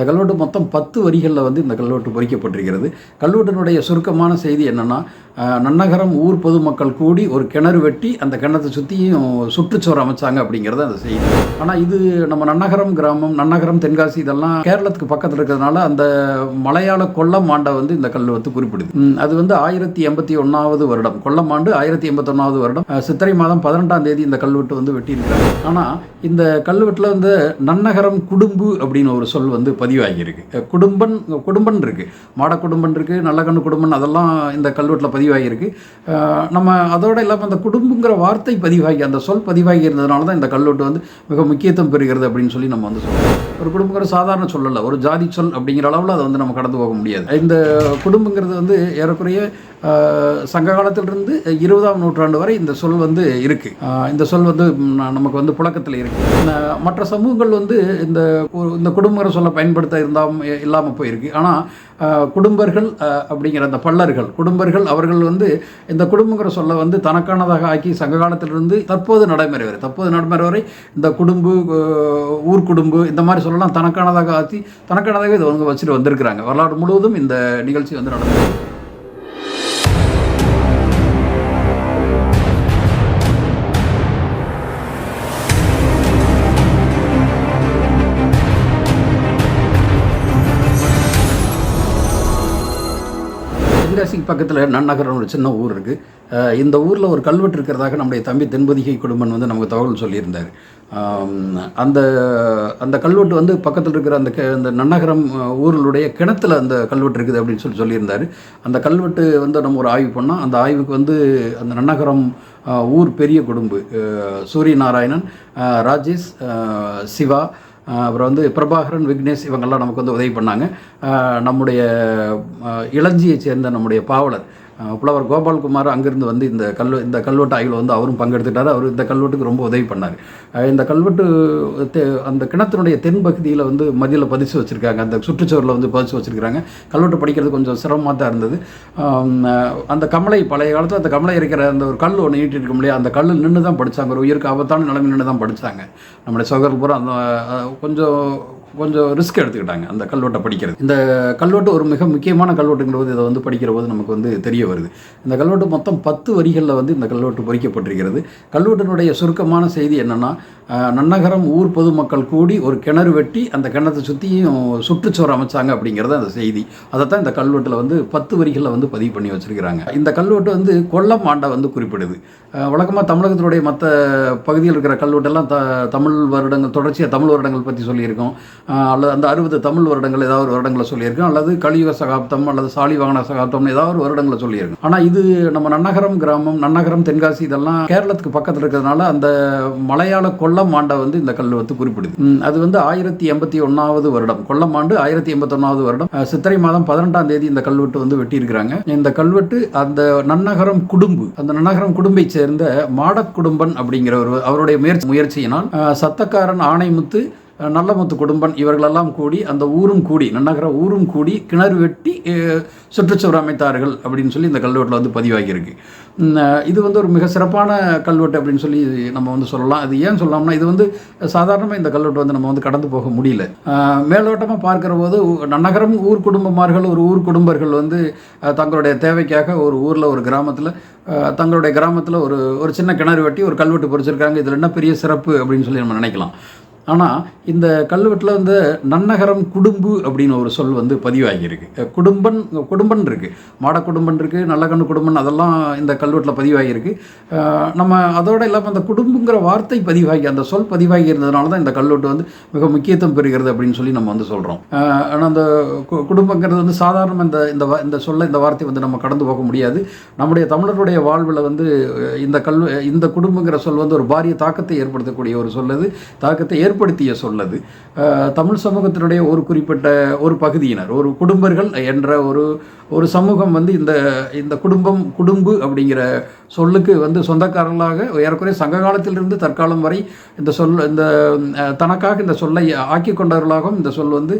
இந்த கல்வெட்டு மொத்தம் பத்து வரிகளில் வந்து இந்த கல்வெட்டு பொறிக்கப்பட்டிருக்கிறது. கல்வெட்டினுடைய சுருக்கமான செய்தி என்னென்னா நன்னகரம் ஊர் பொதுமக்கள் கூடி ஒரு கிணறு வெட்டி அந்த கிணத்தை சுற்றியும் சுற்றுச்சுவர் அமைச்சாங்க அப்படிங்கிறது அந்த செய்தி. ஆனால் இது நம்ம நன்னகரம் கிராமம் நன்னகரம் தென்காசி இதெல்லாம் கேரளத்துக்கு பக்கத்தில் இருக்கிறதுனால அந்த மலையாள கொல்லம் ஆண்டை வந்து இந்த கல் வந்து குறிப்பிடுது. அது வந்து ஆயிரத்தி எண்பத்தி ஒன்றாவது வருடம். கொல்லம் ஆண்டு ஆயிரத்தி எண்பத்தொன்னாவது வருடம். சித்திரை மாதம் பதினெட்டாம் தேதி இந்த கல்வெட்டு வந்து வெட்டியிருக்காங்க ஆனால் இந்த கல்வெட்டில் வந்து நன்னகரம் குடும்பு அப்படின்னு ஒரு சொல் வந்து பதிவாகியிருக்கு. குடும்பன் குடும்பன் இருக்குது மாட குடும்பன் நல்ல கண் குடும்பன் அதெல்லாம் இந்த கல்வெட்டில் பதிவாகியிருக்கு. நம்ம அதோடு இல்லாமல் அந்த குடும்பங்கிற வார்த்தை பதிவாகி அந்த சொல் பதிவாகி இருந்ததுனால தான் இந்த கல்வெட்டு வந்து மிக முக்கியத்துவம் பெறுகிறது அப்படின்னு சொல்லி நம்ம வந்து சொல்லுவோம் ஒரு குடும்பங்கிற சாதாரண சொல்லல ஒரு ஜாதி சொல் அப்படிங்கிற அளவில் அதை வந்து நம்ம கடந்து போக முடியாது. இந்த குடும்பங்கிறது வந்து ஏறக்குறைய சங்க காலத்திலிருந்து இருபதாம் நூற்றாண்டு வரை இந்த சொல் வந்து இருக்குது இந்த சொல் வந்து நமக்கு வந்து புழக்கத்தில் இருக்குது மற்ற சமூகங்கள் வந்து இந்த இந்த குடும்பங்கிற சொல்ல பயன்படுத்த இருந்தால் இல்லாமல் போயிருக்கு. ஆனால் குடும்பர்கள் அப்படிங்கிற அந்த பல்லர்கள் குடும்பர்கள் அவர்கள் வந்து இந்த குடும்பங்கிற சொல்ல வந்து தனக்கானதாக ஆக்கி சங்க காலத்திலிருந்து தற்போது நடைமுறை வரை தற்போது நடைமுறை வரை இந்த குடும்பு அஹ், ஊர் குடும்பு இந்த மாதிரி சொல்லலாம் தனக்கானதாக ஆக்கி தனக்கானதாக இதை வந்து வச்சுட்டு வந்திருக்கிறாங்க. வரலாறு முழுவதும் இந்த நிகழ்ச்சி வந்து நடந்தது தென்காசிக்கு பக்கத்தில் நன்னகரம் ஒரு சின்ன ஊர் இருக்குது இந்த ஊரில் ஒரு கல்வெட்டு இருக்கிறதாக நம்முடைய தம்பி தென்பதிகை குடும்பம் வந்து நமக்கு தகவல் சொல்லியிருந்தார். அந்த அந்த கல்வெட்டு வந்து பக்கத்தில் இருக்கிற அந்த கெ- அந்த நன்னகரம் ஊருடைய ஊர்களுடைய கிணத்துல அந்த கல்வெட்டு இருக்குது அப்படின்னு சொல்லி சொல்லியிருந்தார். அந்த கல்வெட்டு வந்து நம்ம ஒரு ஆய்வு பண்ணோம் அந்த ஆய்வுக்கு வந்து அந்த நன்னகரம் ஊர் பெரிய குடும்பு சூரிய நாராயணன் ராஜேஷ் சிவா அப்புறம் வந்து பிரபாகரன் விக்னேஷ் இவங்கெல்லாம் நமக்கு வந்து உதவி பண்ணாங்க. நம்முடைய இளஞ்சியை சேர்ந்த நம்முடைய பாவலர் புலவர் கோபால்குமார் அங்கிருந்து வந்து இந்த கல் இந்த கல்வெட்டு ஆய்வில் வந்து அவரும் பங்கெடுத்துட்டார். அவர் இந்த கல்வெட்டுக்கு ரொம்ப உதவி பண்ணார். இந்த கல்வெட்டு தெ- அந்த கிணத்தினுடைய தென் பகுதியில் வந்து மதியில் பதிச்சு வச்சுருக்காங்க. அந்த சுற்றுச்சுவரில் வந்து பதிச்சு வச்சுருக்காங்க கல்வெட்டு படிக்கிறது கொஞ்சம் சிரமமாக தான் இருந்தது. அந்த கமலை பழைய காலத்தில் அந்த கமலை இருக்கிற அந்த ஒரு கல் ஒன்று நீட்டி இருக்கும் இல்லையா? அந்த கல் நின்று தான் படித்தாங்க ஒரு உயிருக்கு ஆபத்தான நிலைமை நின்று தான் படித்தாங்க நம்முடைய சகோதரர் பூரா அந்த கொஞ்சம் கொஞ்சம் ரிஸ்க் எடுத்துக்கிட்டாங்க அந்த கல்வெட்டை படிக்கிறது. இந்த கல்வெட்டு ஒரு மிக முக்கியமான கல்வெட்டுங்கிறது இதை வந்து படிக்கிற போது நமக்கு வந்து தெரிய வருது. இந்த கல்வெட்டு மொத்தம் பத்து வரிகளில் வந்து இந்த கல்வெட்டு பொறிக்கப்பட்டிருக்கிறது. கல்வெட்டினுடைய சுருக்கமான செய்தி என்னென்னா நன்னகரம் ஊர் பொதுமக்கள் கூடி ஒரு கிணறு வெட்டி அந்த கிணத்தை சுற்றியும் சுற்றுச்சுவர் அமைச்சாங்க அப்படிங்கிறது அந்த செய்தி. அதை தான் இந்த கல்வெட்டில் வந்து பத்து வரிகளில் வந்து பதிவு பண்ணி வச்சிருக்கிறாங்க. இந்த கல்வெட்டு வந்து கொல்லம் ஆண்டை வந்து குறிப்பிடுது. வழக்கமாக தமிழகத்தினுடைய மற்ற பகுதியில் இருக்கிற கல்வெட்டெல்லாம் த தமிழ் வருடங்கள் தொடர்ச்சியாக தமிழ் வருடங்கள் பற்றி சொல்லியிருக்கோம். அல்லது அந்த அறுபது தமிழ் வருடங்கள் ஏதாவது ஒரு வருடங்களை சொல்லியிருக்கோம். அல்லது கலியுக சகாப்தம் அல்லது சாலிவாகன சகாப்தம் ஏதாவது ஒரு வருடங்களை சொல்லியிருக்கோம். ஆனால் இது நம்ம நன்னகரம் கிராமம் நன்னகரம் தென்காசி இதெல்லாம் கேரளத்துக்கு பக்கத்தில் இருக்கிறதுனால அந்த மலையாள கொல்லம் ஆண்டை வந்து இந்த கல் வந்து குறிப்பிடுது. அது வந்து ஆயிரத்தி எண்பத்தி ஒன்றாவது வருடம் கொல்லமாண்டு ஆயிரத்தி எண்பத்தி ஒன்னாவது வருடம் சித்திரை மாதம் பதினெட்டாம் தேதி இந்த கல்வெட்டு வந்து வெட்டியிருக்கிறாங்க. இந்த கல்வெட்டு அந்த நன்னகரம் குடும்பு அந்த நன்னகரம் குடும்பை சேர்ந்த மாடக் குடும்பன் அப்படிங்கிற ஒரு அவருடைய முயற்சி முயற்சியினால் சத்தக்காரன் ஆணைமுத்து நல்லமுத்து குடும்பன் இவர்களெல்லாம் கூடி அந்த ஊரும் கூடி நன்னகர ஊரும் கூடி கிணறு வெட்டி சுற்றுச்சுவர் அமைத்தார்கள் அப்படின்னு சொல்லி இந்த கல்வெட்டில் வந்து பதிவாகியிருக்கு. இது வந்து ஒரு மிக சிறப்பான கல்வெட்டு அப்படின்னு சொல்லி நம்ம வந்து சொல்லலாம். அது ஏன் சொல்லலாம்னா இது வந்து சாதாரணமாக இந்த கல்வெட்டு வந்து நம்ம வந்து கடந்து போக முடியல. மேலோட்டமாக பார்க்குற போது நன்னகரம் ஊர் குடும்பமார்கள் ஒரு ஊர் குடும்பர்கள் வந்து தங்களுடைய தேவைக்காக ஒரு ஊரில் ஒரு கிராமத்தில் தங்களுடைய கிராமத்தில் ஒரு ஒரு சின்ன கிணறு வெட்டி ஒரு கல்வெட்டு பொறிச்சிருக்காங்க. இதில் என்ன பெரிய சிறப்பு அப்படின்னு சொல்லி நம்ம நினைக்கலாம். ஆனால் இந்த கல்வெட்டில் வந்து நன்னகரம் குடும்பு அப்படின்னு ஒரு சொல் வந்து பதிவாகியிருக்கு. குடும்பன் குடும்பன் இருக்குது மாட குடும்பன் இருக்குது நல்லகண்ணு குடும்பன் அதெல்லாம் இந்த கல்வெட்டில் பதிவாகியிருக்கு. நம்ம அதோடு இல்லாமல் அந்த குடும்பங்கிற வார்த்தை பதிவாகி அந்த சொல் பதிவாகி இருந்ததுனால தான் இந்த கல்வெட்டு வந்து மிக முக்கியத்துவம் பெறுகிறது அப்படின்னு சொல்லி நம்ம வந்து சொல்கிறோம் ஆனால் அந்த கு- குடும்பங்கிறது வந்து சாதாரண இந்த இந்த இந்த சொல்ல இந்த வார்த்தை வந்து நம்ம கடந்து போக முடியாது. நம்முடைய தமிழருடைய வாழ்வில் வந்து இந்த கல்வ இந்த குடும்பங்கிற சொல் வந்து ஒரு பாரிய தாக்கத்தை ஏற்படுத்தக்கூடிய ஒரு சொல்லது தாக்கத்தை ஏற்படுத்திய சொல்லது. தமிழ் சமூகத்தினுடைய ஒரு குறிப்பிட்ட ஒரு பகுதியினர் ஒரு குடும்பர்கள் என்ற ஒரு ஒரு சமூகம் வந்து இந்த இந்த குடும்பம் குடும்பு அப்படிங்கிற சொல்லுக்கு வந்து சொந்தக்காரர்களாக ஏறக்குறைய சங்க காலத்திலிருந்து தற்காலம் வரை இந்த சொல் இந்த தனக்காக இந்த சொல்லை ஆக்கி கொண்டவர்களாகவும் இந்த சொல் வந்து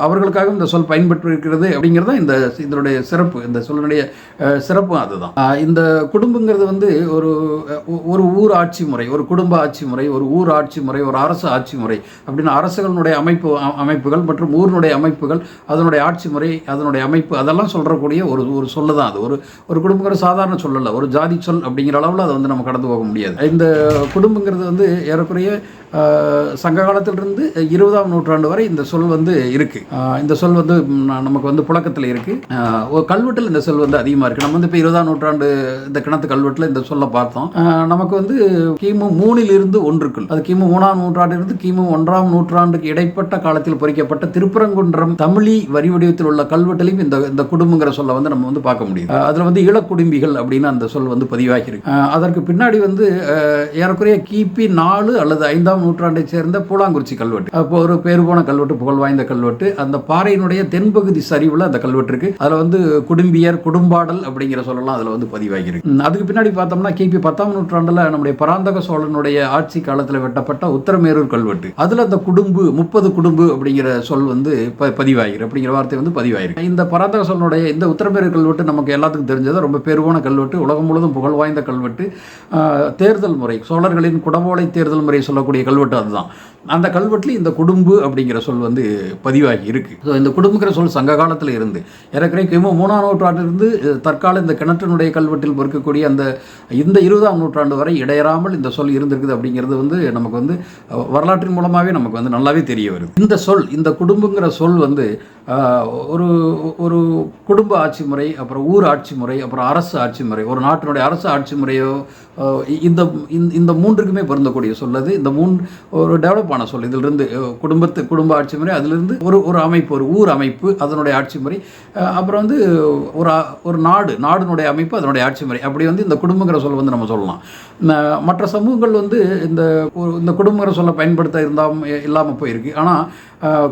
அவர்களுக்காகவும் இந்த சொல் பயன்பெற்று இருக்கிறது அப்படிங்கிறது தான் இந்த இதனுடைய சிறப்பு இந்த சொல்லினுடைய சிறப்பு சிறப்பும் அதுதான் இந்த குடும்பங்கிறது வந்து ஒரு ஒரு ஊர் ஆட்சி முறை ஒரு குடும்ப ஆட்சி முறை ஒரு ஊர் ஆட்சி முறை ஒரு அரசு ஆட்சி ஆட்சி முறை அப்படின்னு அரசுகளுடைய அமைப்பு அமைப்புகள் மற்றும் ஊரினுடைய அமைப்புகள் அதனுடைய ஆட்சி முறை அதனுடைய அமைப்பு அதெல்லாம் சொல்கிறக்கூடிய ஒரு ஒரு சொல்லு தான் அது. ஒரு ஒரு குடும்பங்கிற சாதாரண சொல்லலை ஒரு ஜாதி சொல் அப்படிங்கிற அளவில் அதை வந்து நம்ம கடந்து போக முடியாது. இந்த குடும்பங்கிறது வந்து ஏறக்குறைய சங்க காலத்திலிருந்து இருபதாம் நூற்றாண்டு வரை இந்த சொல் வந்து இருக்குது இந்த சொல் வந்து நமக்கு வந்து புழக்கத்தில் இருக்குது கல்வெட்டில் இந்த சொல் வந்து அதிகமாக இருக்குது நம்ம வந்து இப்போ இருபதாம் நூற்றாண்டு இந்த கிணத்து கல்வெட்டில் இந்த சொல்லை பார்த்தோம். நமக்கு வந்து கிமு மூணிலிருந்து ஒன்றுக்குள் அது கிமு மூணாம் நூற்றாண்டிலிருந்து கிமு ஒன்றாம் நூற்றாண்டுக்கு இடைப்பட்ட காலத்தில் பொறிக்கப்பட்ட திருப்பரங்குன்றம் தமிழி வரி வடிவத்தில் உள்ள கல்வெட்டிலையும் இந்த இந்த குடும்பங்கிற சொல்லை வந்து நம்ம வந்து பார்க்க முடியும். அதில் வந்து இளக்குடும்பிகள் அப்படின்னு அந்த சொல் வந்து பதிவாகியிருக்கு அதற்கு பின்னாடி வந்து ஏறக்குறைய கிபி நாலு அல்லது ஐந்தாம் நூற்றாண்டை சேர்ந்த பூலாங்குறிச்சி கல்வெட்டு. அப்போ ஒரு பேர் போன கல்வெட்டு புகழ் வாய்ந்த கல்வெட்டு. அந்த பாறையினுடைய தென்பகுதி சரிவுல அந்த கல்வெட்டு இருக்கு. அதுல வந்து குடும்பியர் குடும்பாடல் அப்படிங்கிற சொல்லலாம் அதுல வந்து பதிவாகிருக்கு அதுக்கு பின்னாடி பார்த்தோம்னா கிபி பத்தாம் நூற்றாண்டுல நம்முடைய பராந்தக சோழனுடைய ஆட்சி காலத்துல வெட்டப்பட்ட உத்தரமேரூர் கல்வெட்டு. அதுல அந்த குடும்பு முப்பது குடும்பு அப்படிங்கிற சொல் வந்து ப- பதிவாயிரு அப்படிங்கிற வார்த்தை வந்து பதிவாயிருக்கு இந்த பராந்தக சோழனுடைய இந்த உத்தரமேரூர் கல்வெட்டு நமக்கு எல்லாத்துக்கும் தெரிஞ்சது. ரொம்ப பேருவான கல்வெட்டு உலகம் முழுவதும் புகழ் வாய்ந்த கல்வெட்டு. தேர்தல் முறை சோழர்களின் குடவோலை தேர்தல் முறை சொல்லக்கூடிய கல்வெட்டு அதுதான். அந்த கல்வெட்டில் இந்த குடும்பு அப்படிங்கிற சொல் வந்து பதிவாகி இருக்குது ஸோ இந்த குடும்பங்கிற சொல் சங்க காலத்தில் இருந்து. ஏற்கனவே கிமு மூணாம் நூற்றாண்டிலிருந்து தற்கால இந்த கிணற்றினுடைய கல்வெட்டில் பொறுக்கக்கூடிய அந்த இந்த இருபதாம் நூற்றாண்டு வரை இடையறாமல் இந்த சொல் இருந்திருக்குது அப்படிங்கிறது வந்து நமக்கு வந்து வரலாற்றின் மூலமாகவே நமக்கு வந்து நல்லாவே தெரிய வருது. இந்த சொல் இந்த குடும்பங்கிற சொல் வந்து ஒரு ஒரு குடும்ப ஆட்சி முறை அப்புறம் ஊர் ஆட்சி முறை அப்புறம் அரசு ஆட்சி முறை ஒரு நாட்டினுடைய அரசு ஆட்சி முறையோ இந்த இந்த- இந்த மூன்றுக்குமே பொருந்தக்கூடிய சொல் அது. இந்த மூன் ஒரு டெவலப் ஆன சொல். இதிலிருந்து குடும்பத்து குடும்ப ஆட்சி முறை அதிலிருந்து ஒரு ஒரு அமைப்பு ஒரு ஊர் அமைப்பு அதனுடைய ஆட்சி முறை. அப்புறம் வந்து ஒரு ஒரு நாடு நாடுனுடைய அமைப்பு அதனுடைய ஆட்சி முறை. அப்படி வந்து இந்த குடும்பங்கிற சொல் வந்து நம்ம சொல்லலாம். மற்ற சமூகங்கள் வந்து இந்த இந்த குடும்பங்கிற சொல்ல பயன்படுத்த இருந்தால் இல்லாமல் போயிருக்கு. ஆனால்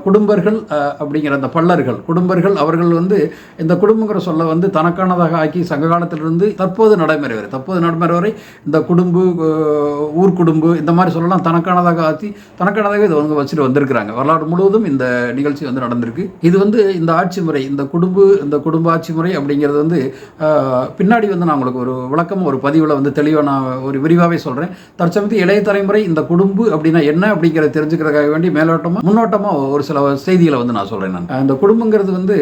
குடும்பர்கள் அப்படிங்கிற அந்த பல்லர்கள் குடும்பர்கள் அவர்கள் வந்து இந்த குடும்பங்கிற சொல்ல வந்து தனக்கானதாக ஆக்கி சங்க காலத்திலிருந்து தற்போது நடைமுறை வரை தற்போது நடைமுறை வரை இந்த குடும்பு அஹ், ஊர் குடும்பு இந்த மாதிரி சொல்லலாம் தனக்கானதாக ஆக்கி தனக்கானதாக இதை வந்து வச்சுட்டு வந்திருக்கிறாங்க. வரலாறு முழுவதும் இந்த நிகழ்ச்சி வந்து நடந்திருக்கு. இது வந்து இந்த ஆட்சி முறை இந்த குடும்ப இந்த குடும்ப ஆட்சி முறை அப்படிங்கிறது வந்து பின்னாடி வந்து நான் உங்களுக்கு ஒரு விளக்கம் ஒரு பதிவில் வந்து தெளிவாக நான் ஒரு விரிவாகவே சொல்கிறேன் தற்சமயத்து இளைய தலைமுறை இந்த குடும்பு அப்படின்னா என்ன அப்படிங்கிறத தெரிஞ்சுக்கிறதுக்காக வேண்டி மேலோட்டமாக முன்னோட்டமாக ஒரு சில செய்திகளை வந்து நான் சொல்கிறேன் நான். இந்த குடும்பங்கிறது வந்து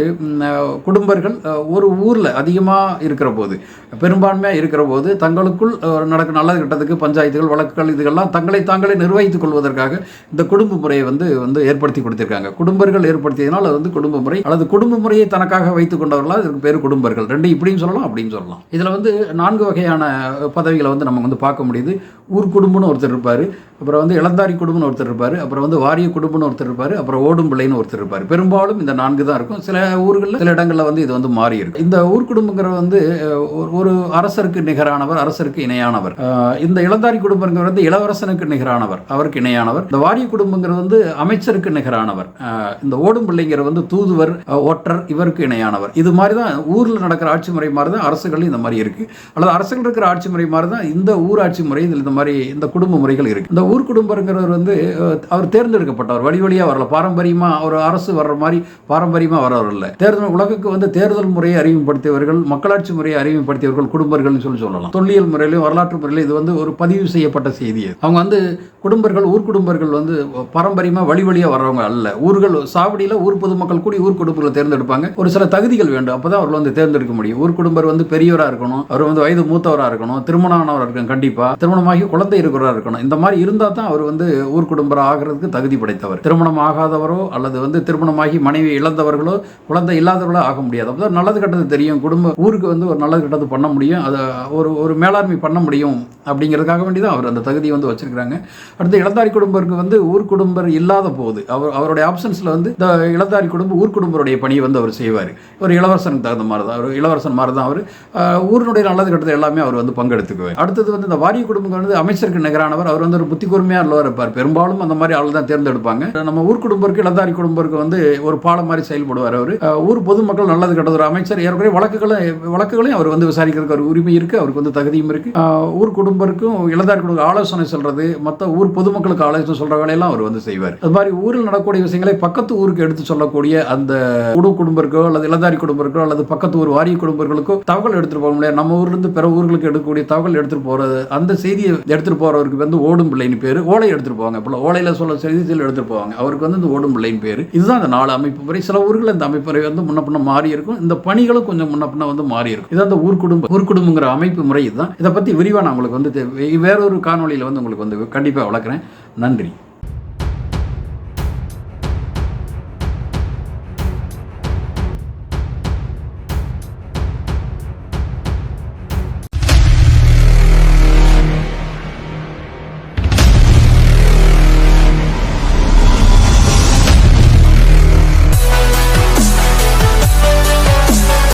குடும்பர்கள் ஒரு ஊரில் அதிகமாக இருக்கிற போது பெரும்பான்மையாக இருக்கிற போது தங்களுக்குள் நடக்க நல்லது கெட்டதுக்கு பஞ்சாயத்துகள் வழக்குகள் இதுகள்லாம் தங்களை தாங்களே நிர்வகித்துக் கொள்வதற்காக இந்த குடும்ப முறையை வந்து வந்து ஏற்படுத்தி கொடுத்திருக்காங்க. குடும்பர்கள் ஏற்படுத்தியதனால் அது வந்து குடும்ப முறை. அல்லது குடும்ப முறையை தனக்காக வைத்துக் கொண்டவர்களால் இதுக்கு பேர் குடும்பர்கள். ரெண்டு இப்படியும் சொல்லலாம் அப்படின்னு சொல்லலாம். இதில் வந்து நான்கு வகையான பதவிகளை வந்து நம்ம வந்து பார்க்க முடியுது. ஊர் குடும்பம்னு ஒருத்தர் இருப்பார். அப்புறம் வந்து இளந்தாரி குடும்பம்னு ஒருத்தர் இருப்பார் அப்புறம் வந்து வாரிய குடும்பம்னு ஒருத்தர் இருப்பார் அப்புறம் ஓடும் பிள்ளைன்னு ஒருத்தர் இருப்பார். பெரும்பாலும் இந்த நான்கு தான் இருக்கும். சில ஊர்களில் சில இடங்களில் வந்து இது வந்து மாறி இருக்கும் இந்த ஊர் குடும்பங்கிற வந்து ஒரு- ஒரு அரசருக்கு நிகரானவர் அரசருக்கு இணையானவர். இந்த இளந்தாரி குடும்பங்கிறது வந்து இளவரசனுக்கு நிகரானவர் அவருக்கு இணையானவர். இந்த வாரிய குடும்பங்கிறது வந்து அமைச்சருக்கு நிகரானவர். இந்த ஓடும் பிள்ளைங்கிற வந்து தூதுவர் ஒற்றர் இவருக்கு இணையானவர். இது மாதிரி தான் ஊரில் நடக்கிற ஆட்சி முறை மாதிரி தான் அரசுகள் இந்த மாதிரி இருக்கு. அல்லது அரசுகள் இருக்கிற ஆட்சி முறை மாதிரி தான் இந்த ஊராட்சி முறை இதில் இந்த மாதிரி இந்த குடும்ப முறைகள் இருக்கு. இந்த ஊர் குடும்பங்கிறவர் வந்து அவர் தேர்ந்தெடுக்கப்பட்டவர். வழி வழியாக வரல. பாரம்பரியமாக ஒரு அரசு வர்ற மாதிரி பாரம்பரியமாக வரவர் இல்லை. தேர்தல் உலகுக்கு வந்து தேர்தல் முறையை அறிமுகப்படுத்தியவர்கள் மக்களாட்சி முறையை அறிமுகப்படுத்தியவர்கள் குடும்பர்கள்னு சொல்லி சொல்லலாம். தொல்லியல் முறையிலும் வரலாற்று முறையிலும் இது வந்து ஒரு பதிவு செய்யப்பட்ட செய்தி அவங்க வந்து குடும்பர்கள் ஊர் குடும்பர்கள் வந்து பாரம்பரியமாக வழி வழியாக வர்றவங்க அல்ல. ஊர்கள் சாவடியில் ஊர் பொதுமக்கள் கூடி ஊர் குடும்பங்களை தேர்ந்தெடுப்பாங்க. ஒரு சில தகுதிகள் வேண்டும். அப்பதான் அவர்கள் வந்து தேர்ந்தெடுக்க முடியும். ஊர் குடும்பர் வந்து பெரியவராக இருக்கணும். அவர் வந்து வயது மூத்தவராக இருக்கணும். திருமணமானவராக இருக்கணும். கண்டிப்பாக திருமணமாகி குழந்தை இருக்கிறவராக இருக்கணும். இந்த மாதிரி இருந்து இருந்தால் தான் அவர் வந்து ஊர் குடும்பர் ஆகிறதுக்கு தகுதி படைத்தவர். திருமணம் ஆகாதவரோ அல்லது வந்து திருமணமாகி மனைவி இழந்தவர்களோ குழந்தை இல்லாதவர்களோ ஆக முடியாது. அப்போ நல்லது கெட்டது தெரியும். குடும்ப ஊருக்கு வந்து ஒரு நல்லது கெட்டது பண்ண முடியும். அதை ஒரு ஒரு மேலாண்மை பண்ண முடியும் அப்படிங்கிறதுக்காக வேண்டி தான் அவர் அந்த தகுதியை வந்து வச்சுருக்கிறாங்க. அடுத்து இளந்தாரி குடும்பருக்கு வந்து ஊர் குடும்பர் இல்லாத போது அவர் அவருடைய ஆப்ஷன்ஸில் வந்து இந்த இளந்தாரி குடும்பம் ஊர் குடும்பருடைய பணியை வந்து அவர் செய்வார். ஒரு இளவரசனுக்கு தகுந்த மாதிரி தான் அவர் இளவரசன் மாதிரி தான் அவர் ஊரினுடைய நல்லது கெட்டது எல்லாமே அவர் வந்து பங்கெடுத்துக்குவார். அடுத்தது வந்து இந்த வாரிய குடும்பம் வந்து அமைச்சருக்கு நிகரானவர். அவர் வந்து ஒரு புத்தி கூர்மையாக உள்ளவர் இருப்பார். பெரும்பாலும் அந்த மாதிரி ஆள் தான் தேர்ந்தெடுப்பாங்க. நம்ம ஊர் குடும்பருக்கு இளந்தாரி குடும்பருக்கு வந்து ஒரு பாலம் மாதிரி செயல்படுவார் அவர். ஊர் பொதுமக்கள் நல்லது கெட்டது ஒரு அமைச்சர் ஏற்கனவே வழக்குகளை வழக்குகளையும் அவர் வந்து விசாரிக்கிறதுக்கு ஒரு உரிமை இருக்கு அவருக்கு வந்து தகுதியும் இருக்கு. ஊர் குடும்பருக்கும் இளந்தாரி குடும்ப ஆலோசனை சொல்றது மற்ற ஊர் பொதுமக்களுக்கு ஆலோசனை சொல்ற வேலையெல்லாம் அவர் வந்து செய்வார். அது மாதிரி ஊரில் நடக்கக்கூடிய விஷயங்களை பக்கத்து ஊருக்கு எடுத்து சொல்லக்கூடிய அந்த குடு குடும்பருக்கோ அல்லது இளந்தாரி குடும்பருக்கோ அல்லது பக்கத்து ஊர் வாரிய குடும்பங்களுக்கோ தகவல் எடுத்துட்டு போக முடியாது. நம்ம ஊர்ல இருந்து பிற ஊர்களுக்கு எடுக்கக்கூடிய தகவல் எடுத்துட்டு போறது அந்த செய்தியை எடுத்துட்டு போறவருக்கு வந்து ஓடும் பிள்ளைன்னு பேர் ஓலை எடுத்துகிட்டு போவாங்க. இப்போ ஓலையில் சொல்ல செய்தியில் எடுத்துகிட்டு போவாங்க. அவருக்கு வந்து இந்த ஓடும் பிள்ளையின் பேர். இதுதான் இந்த நாலு அமைப்பு முறை. சில ஊர்களில் இந்த அமைப்பு முறை வந்து முன்ன பின்ன மாறி இருக்கும். இந்த பணிகளும் கொஞ்சம் முன்ன பின்ன வந்து மாறி இருக்கும். இது அந்த ஊர் குடும்பம் அமைப்பு முறை இதுதான். இதை பற்றி விரிவாக நான் உங்களுக்கு வந்து வேறொரு காணொளியில் வந்து உங்களுக்கு வந்து கண்டிப்பாக வளர்க்குறேன் நன்றி.